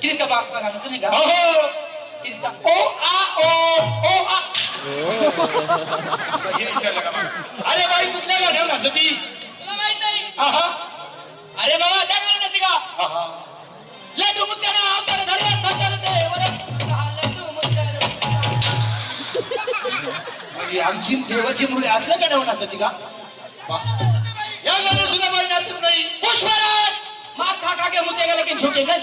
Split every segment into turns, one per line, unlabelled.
किती नाही का
ओ आ ओ ओ आ. अरे बाई कुठल्या गाण्यावर नाचत ती?
तुला माहीत नाही.
आहा.
अरे बाबा त्या गाणं नाचते का?
आहा.
लड्डू मुत्याला आवतार धरला साचार देवरा लड्डू मुत्याला
म्हणजे आमची देवाची मुले असल्या गाण्यावर नाचत ती का?
मां काका खे मुंहिंजे गले की झुकी
गई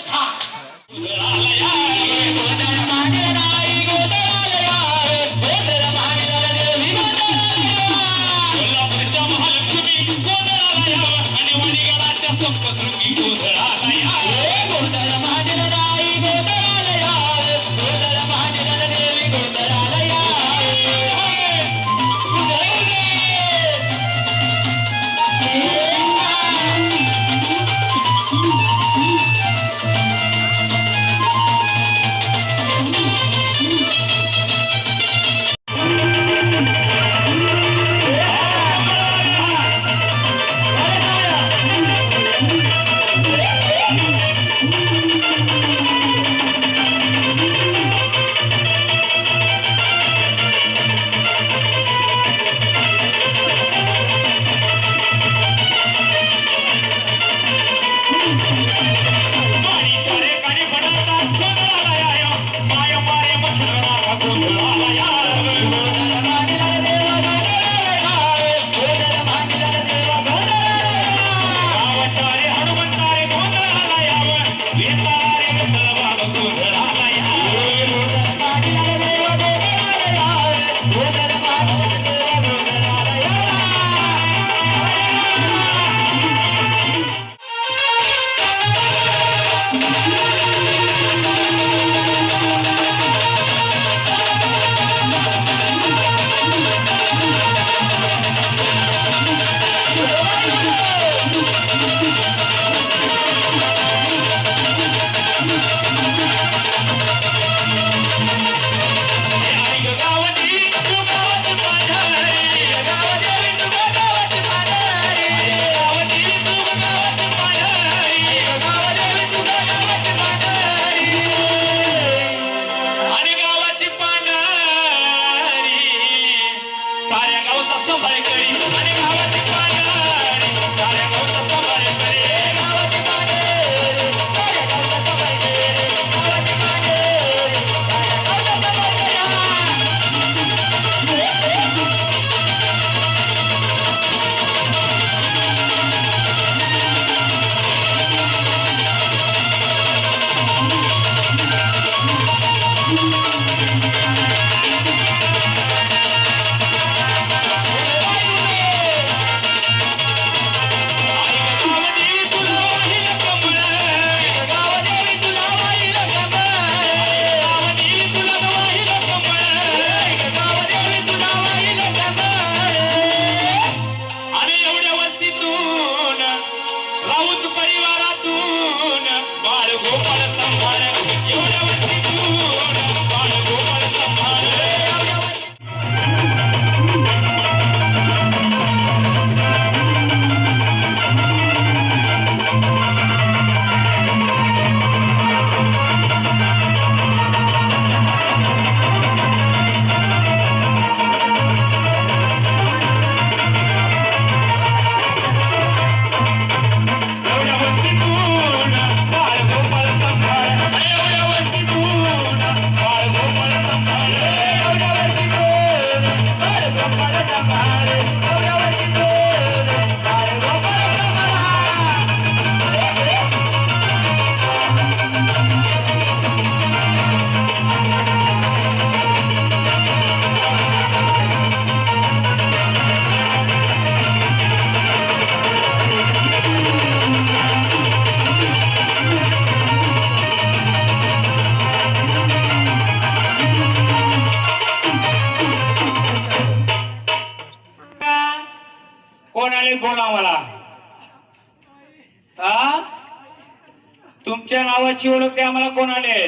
कोणाची ओळख द्या आम्हाला कोण आले?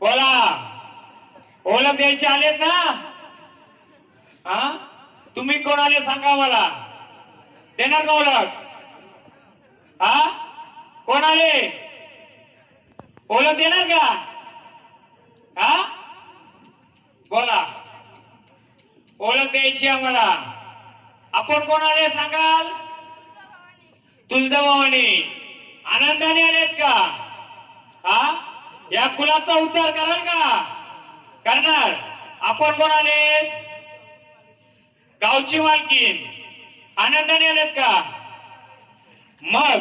बोला. ओळख द्यायचे आलेत ना? हा? तुम्ही कोण आले सांगा मला देणार का ओळख? हा? कोण आले? ओळख देणार का? हा? बोला. ओळख द्यायची आम्हाला. आपण कोण आले सांगाल? तुलजा आनंदाने आलेत का? हा? या कुलाचा उद्धार कराल का? करणार. आपण कोण आले गावची मालकीन आनंदाने आलेत का? मग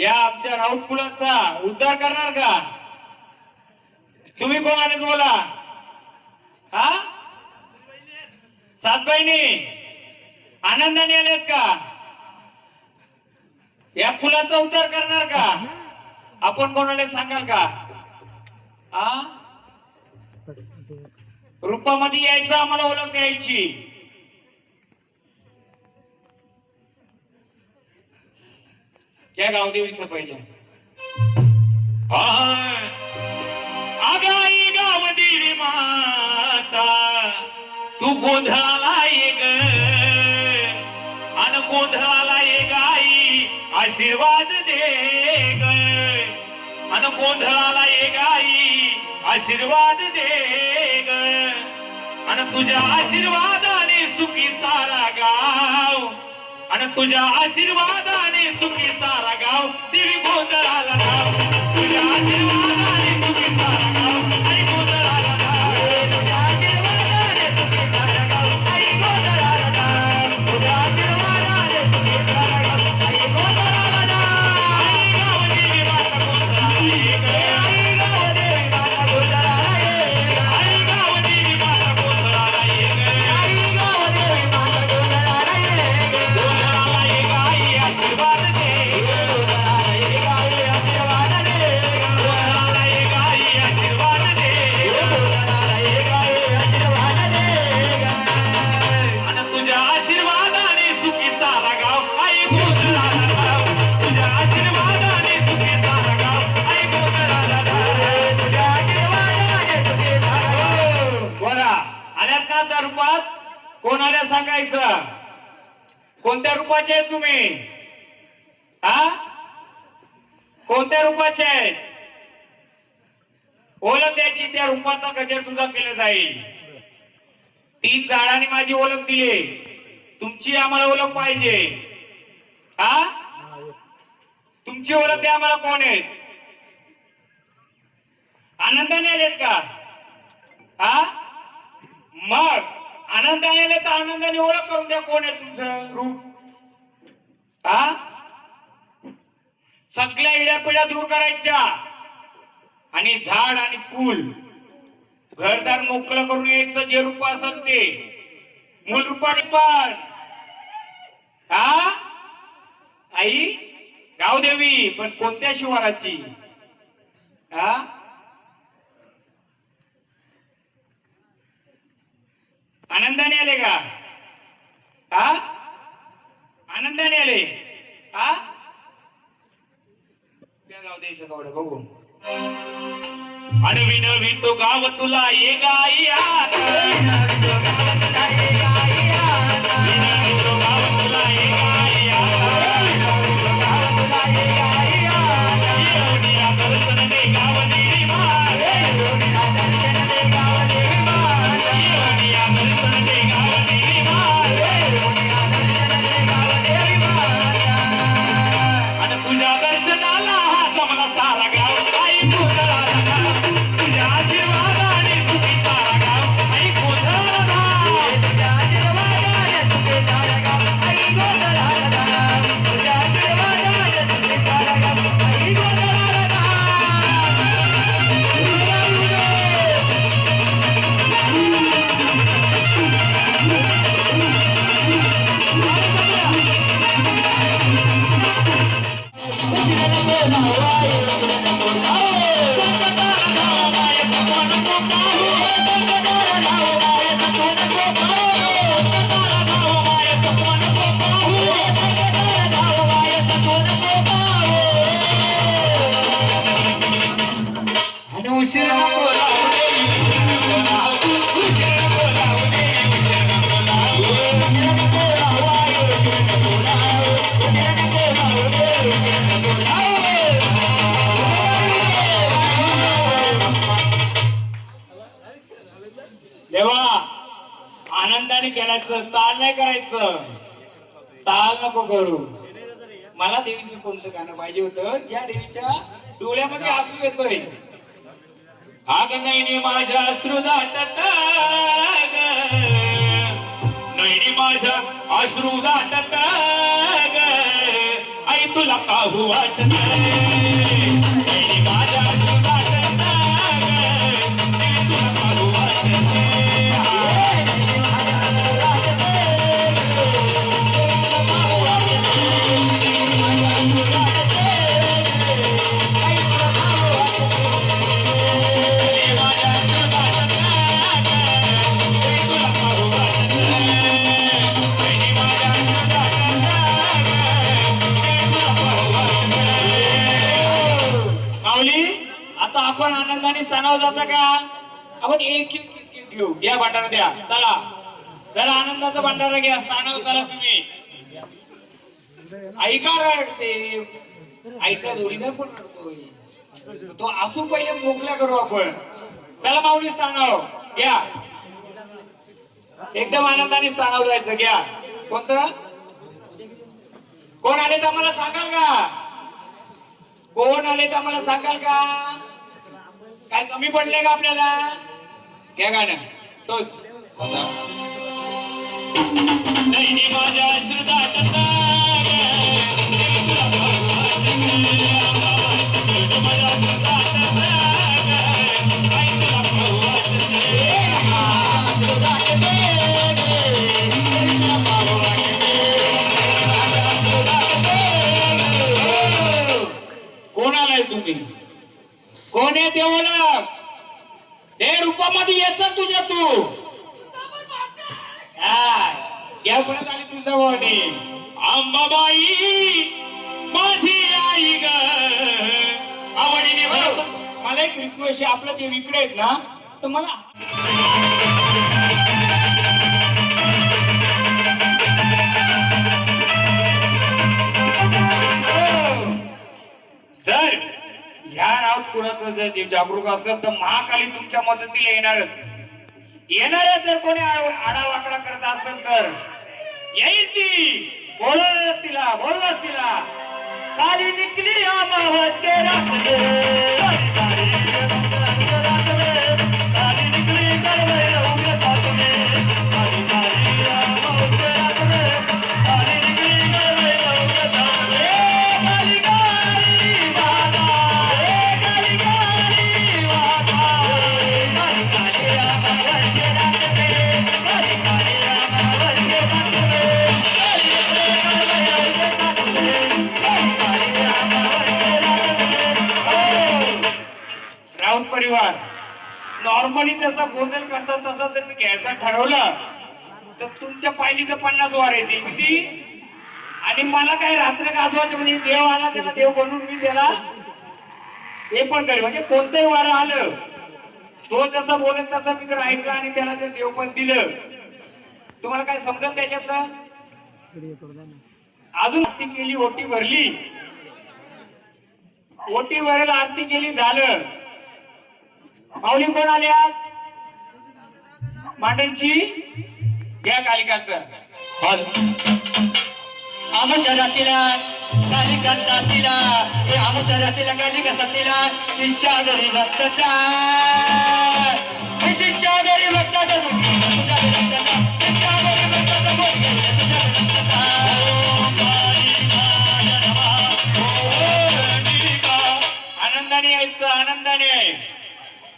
या आमच्या राऊत कुलाचा उद्धार करणार का? तुम्ही कोण आले बोला? हा? सात बहिणी. आनंदाने आलेत का? या फुलाचा उद्धार करणार का? आपण कोणाला सांगाल का? आ? रूपामध्ये यायचं आम्हाला ओळख द्यायची. त्या गावदेवीचं पहिलं. आगाई गावदेवी माता तू गोंधळाला ये ग. अन गोंधळाला ये गाई आशीर्वाद दे ग. अन गोंधळाला ये गाई आशीर्वाद दे ग. अन तुझ्या आशीर्वादाने सुखी सारा गाव. अन तुझ्या आशीर्वादाने सुखी सारा गाव. तिरी गोंधळाला तीन झाडांनी माझी ओळख दिली तुमची आम्हाला ओळख पाहिजे. हा तुमची ओळख द्या आम्हाला कोण आहेत? आनंदाने आलेत का? हा मग आनंदाने आले तर आनंदाने ओळख करून द्या कोण आहे तुमचं रूप. हा सगळ्या इड्या पिढ्या दूर करायच्या. आणि झाड आणि कुल घरदार मोकळं करून यायचं जे रूप असेल ते. मूल रूपाने पण. हा? आई? गावदेवी पण कोणत्या शिवाराची? हा? आनंदाने आले का? हा? आनंदाने आले. हा? त्या गाव द्यायचं कवडं बघू. अडवी नवी तो गाव तुला ये गाई ताल
नको करू. मला देवीचं कोणतं गाणं पाहिजे होतं? ज्या देवीच्या डोळ्यामध्ये आसू येतोय.
आग नैनी माझ्या अश्रुदाटत नैनी माझ्या अश्रुदाटत आई तुला काहू वाटत
आता आपण आनंदाने स्थानावर जाता का? आपण एक एक- घेऊ. या भांडारा द्या. चला. जरा आनंदाचा भांडारा घ्या. स्थानावर चला तुम्ही. आई का रडते? आईचा जोडीदार पण रडतोय. तो असू पहिले मोकल्या करू आपण. चला माऊली स्थानावर घ्या. एकदम आनंदाने स्थानावर जायचं. घ्या. कोणतं? कोण आले तर मला सांगाल का? कोण आले तर मला सांगाल का? काय कमी पडले का आपल्याला? घ्या गाणं. तोच.
नैनी
रूपामध्ये येच तुझ्या तू? या परत आली तुझ्या भावने
अंबाबाई माझी आई ग आवडीने
हो. मला एक रिक्वेस्ट आहे आपलं देव इकडे आहेत ना तर मला ह्या कुणाचं जर जागरूक असेल तर महाकाली तुमच्या मदतीला येणारच. येणाऱ्या जर कोणी आडावाकडा करत असेल तर येईल ती. बोलवत तिला बोलवत तिला. काली निकली आम्हा नॉर्मली जसा गोंधळ करतात तसा जर मी घ्यायचा ठरवलं तर तुमच्या पायलीचं पन्नास वार येतील किती? आणि मला काय रात्र गाजवायचे म्हणजे देव आला त्याला देव बनवून मी त्याला हे पण करेल म्हणजे कोणतंही वारं आलं तो जसा बोलेल तसा मी जर ऐकलं आणि त्याला जर देव पण दिलं. तुम्हाला काय समजत त्याच्यातलं? अजून आरती केली ओटी भरली. ओटी भरेल आरती केली झालं. माऊली कोण आले आज? मांडणची या कालिकाच.
आमच्या जातीला कालिका साथीला हे आमच्या जातीला कालिका साथीला शिष्या घरी भक्तचा.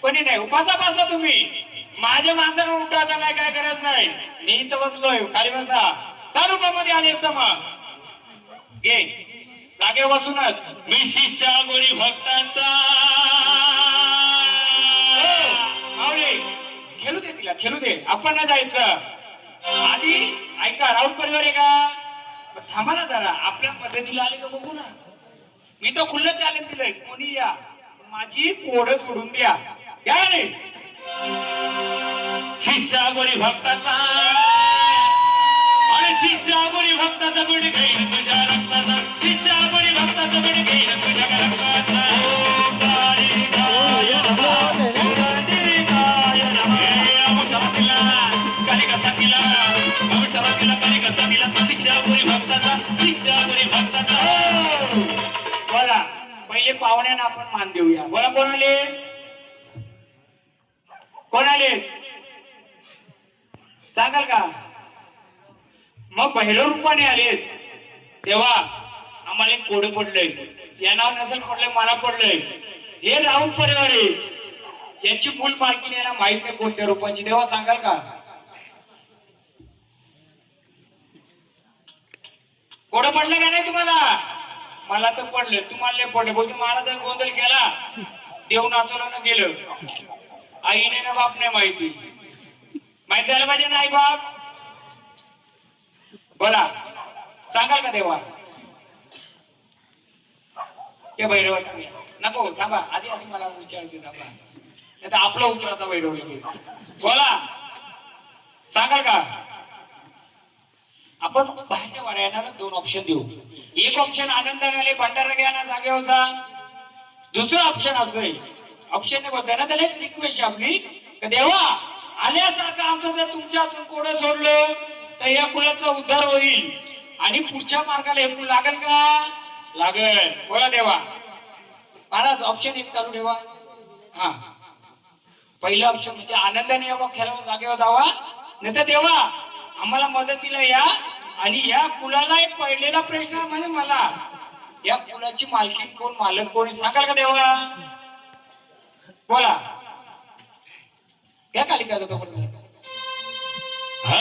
कोणी नाही उपासा बसा तुम्ही. माझ्या माणसाला उठायचा नाही काय गरज नाही. मी इथं बसलोय खाली बसा. चालू मध्ये आले तर मग. घे जागे बसूनच.
मी शिष्या गोरी भक्तांचा.
माऊली खेळू दे तिला खेळू दे. आपण ना जायचं. आधी ऐका राऊत परिवार आहे का? थांबा ना जरा आपल्या पद्धतीला आले का बघू ना. मी तर खुल्लं चॅलेंज दिलंय कोणी या. माझी कोड सोडून द्या. रे
शिष्या गोरी भक्ताचा. आणि शिष्या गोरी भक्ताचा बीड घेईन तुझ्या रक्ताचा. शिष्या गोरी भक्ताचा घेईन तुझ्या. हे.
पाहुण्यांना आपण मान देऊया. बोला कोण आले सांगाल का? मग पहिलं रूपाने आलेत तेव्हा आम्हाला एक कोड पडलंय. या नाव नसेल पडलंय मला पडलंय. हे राहून परिवार आहे. याची मूल मालकीने यांना माहीत नाही कोणत्या रूपाची. तेव्हा सांगाल का? कोड पडलं का नाही तुम्हाला? मला तर पडलं. तुम्हाला पडलं. बोलतो महाराज गोंधळ केला. देव नाचवलं गेलं. आईने ना बाप नाही माहिती माहिती झालं पाहिजे ना आई बाप? बोला. सांगाल का देवा? ते भैरव नको थांबा. आधी आधी मला विचारते थांबा. नाही तर आपलं उतराचा भैरव बोला. सांगाल का? आपण बाहेरच्या वाऱ्याला दोन ऑप्शन देऊ. एक ऑप्शन आनंदाने आले भंडारा घ्या ना जागेवर जा. दुसरं ऑप्शन असं आहे ऑप्शन नाही बोलताय त्याला एक रिक्वेस्ट आपली का देवा आल्यासारखं आमचं जर तुमच्या हातून कोडं सोडलं तर या कुलाचा उद्धार होईल. आणि पुढच्या मार्गाला हे कुल लागेल का? लागेल. बोला देवा. महाराज ऑप्शन एक चालू ठेवा. हा. पहिलं ऑप्शन म्हणजे आनंदाने या खेळावं जागेवर जावा. नाही तर देवा आम्हाला मदतीला या आणि या कुलाला एक पहिलेला प्रश्न म्हणजे मला. या कुलाची मालकी कोण मालक कोण सांगाल का देवा? बोला या कालिका तो
हे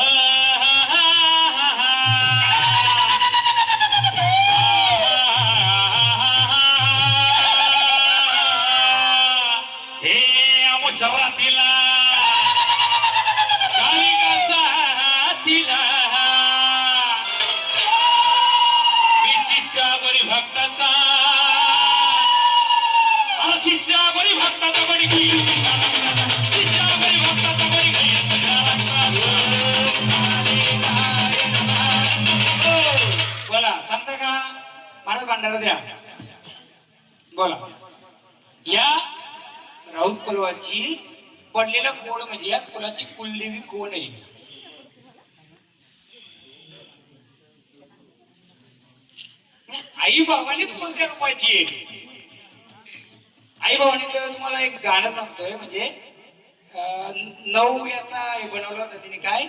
द्या. बोला. या राऊत कुलवाची पडलेला कोण म्हणजे या कुलाची कुलदेवी कोण आहे? आई बाबानेच कोणत्या रूपाची आहे. आई बाबांनी तुम्हाला एक गाणं सांगतोय म्हणजे अं, नऊ याचा बनवला होता तिने काय?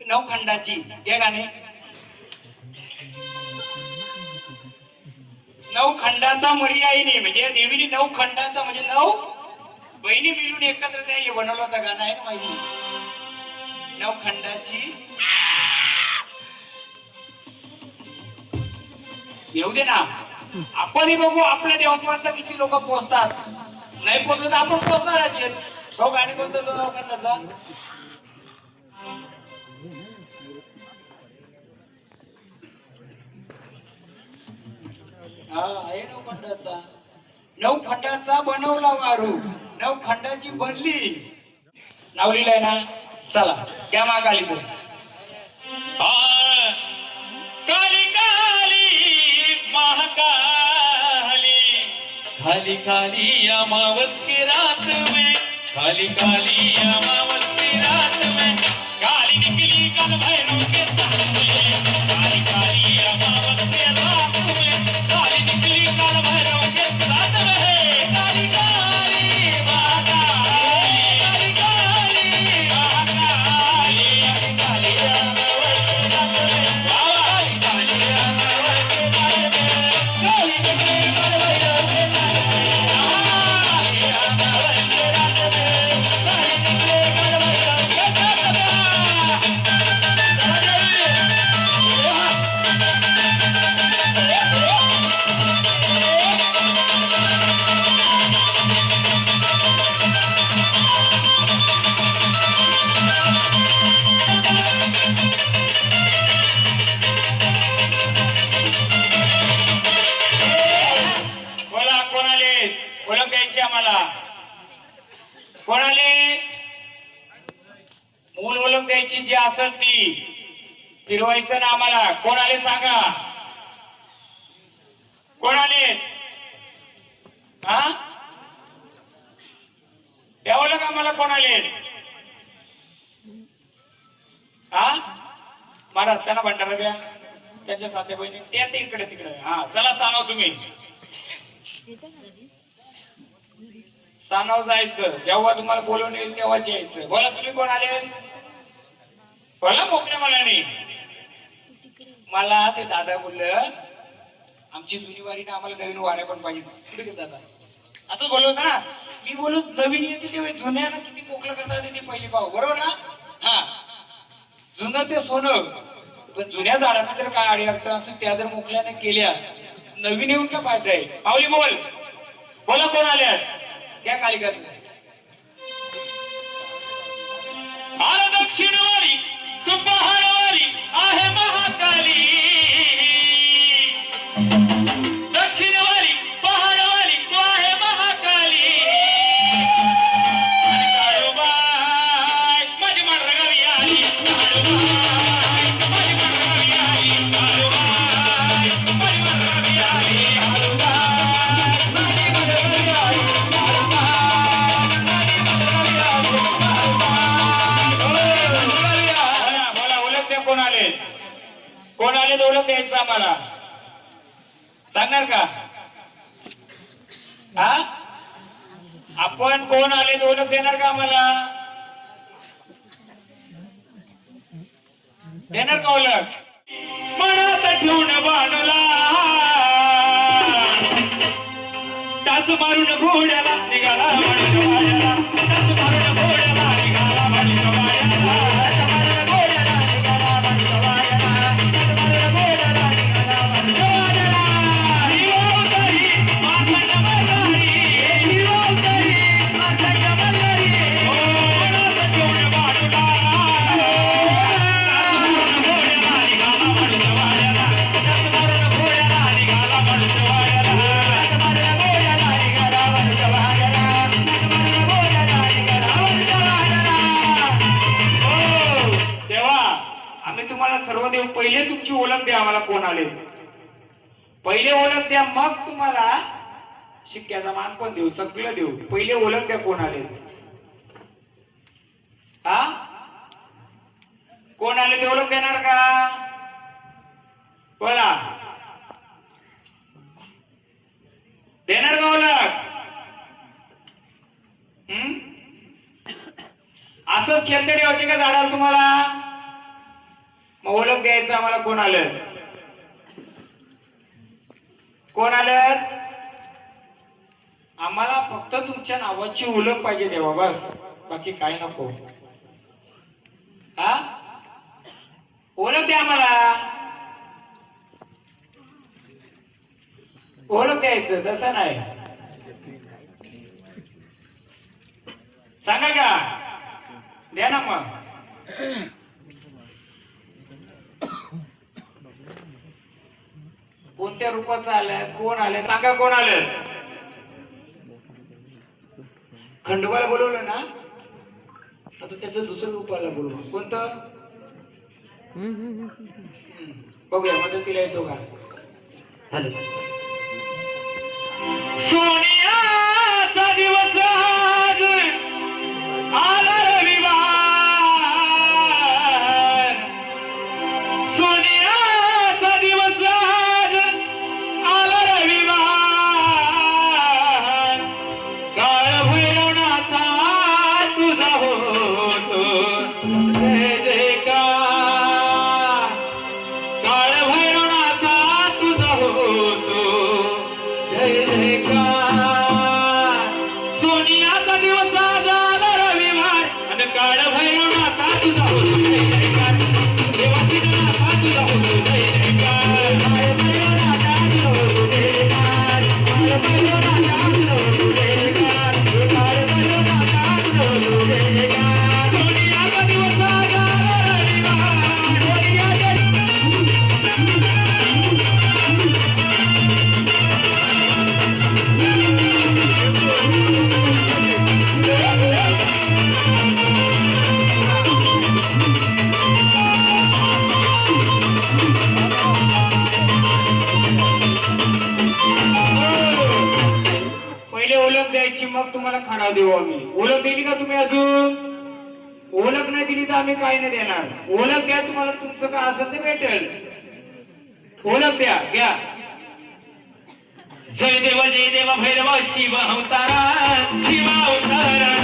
नऊ खंडाची या गाणे. नऊ खंडाचा मरी आईने म्हणजे देवीने नऊ खंडाचा म्हणजे नऊ बहिणी मिळून एकत्र त्या बनवलं होतं. गाणं आहे ना माहिती? नऊ खंडाची येऊ दे ना. आपणही बघू आपल्या देवापर्यंत किती लोक पोहोचतात नाही पोहोचलं तर आपण पोहोचणार आहेत. हो गाणी कोणतं तो हा आहे नऊ नवखंडाचा बनवला वारू. नवखंडाची बनली. नाव लिहिलंय ना? चला त्या महाकालीचं
काली काली महाकाली. खाली खाली अमावस की रात में. खाली खाली अमावस की रात में. काली निकली कल भैरव के साथ.
फिरवायचं ना आम्हाला. कोण आले सांगा? कोण आले हा? द्यावं ओळख आम्हाला कोण आले हा? महाराज त्यांना भंडारा द्या. त्यांच्या साध्या बहिणी. त्या ते इकडे तिकडे. हा चला सांगा तुम्ही. स्थानावर जायचं. जेव्हा तुम्हाला बोलवून येईल तेव्हाच यायचं. बोला तुम्ही कोण आले बोला मोकळ्या मनाने. मला ते दादा बोललं आमची जुनी वारी ना आम्हाला नवीन वाऱ्या पण पाहिजे कुठे गेले दादा? असं बोललो होतं ना. मी बोलू नवीन येते ते जुन्यानं किती मोकळं करतात ते पहिली पाहू. बरोबर ना? हा. जुनं ते सोनं. पण जुन्या झाडांना जर काय अडी अडचण असेल त्या जर मोकळ्याने केल्या नवीन येऊन का फायदा आहे? पावली बोल. बोला कोण आल्यास त्या कालिकात
आर दक्षिणवारी तू पहाडवारी आहे महाकाली.
कोण आले द्यायचं आम्हाला. सांगणार का? हा? आपण कोण आले तर देणार का आम्हाला? देणार का ओळख?
मनात ठेवून बाणला. टाच मारून घोड्याला निघाला. टाच मारून घोड्याला.
आले पहिले ओळख द्या मग तुम्हाला शिक्क्याचा मान पण देऊ सगळं देऊ. पहिले ओळख द्या कोण आले. हा? कोण आले ते ओळख देणार का? बोला. देणार का ओळख? हम्म? असंच खेळते ठेवायचे का झाडाला तुम्हाला? मग ओळख द्यायचं आम्हाला कोण आलं? कोण आलं? आम्हाला फक्त तुमच्या नावाची ओळख पाहिजे देवा बस. बाकी काय नको. हा? ओळख द्या आम्हाला. ओळख द्यायचं तसं नाही. सांगा का? द्या ना मग. कोणत्या रूपाचं आलं कोण आलं? सांगा कोण आलं? खंडोबाला बोलवलं ना? आता त्याचं दुसरं रूपाला बोलवलं कोणतं. बघूया मदतीला येतो का? हॅलो.
सोनियाचा दिवस
असेल ते भेटेल ओळख द्या घ्या.
जय देव जय देव भैरव शिव अवतारा शिव अवतारा.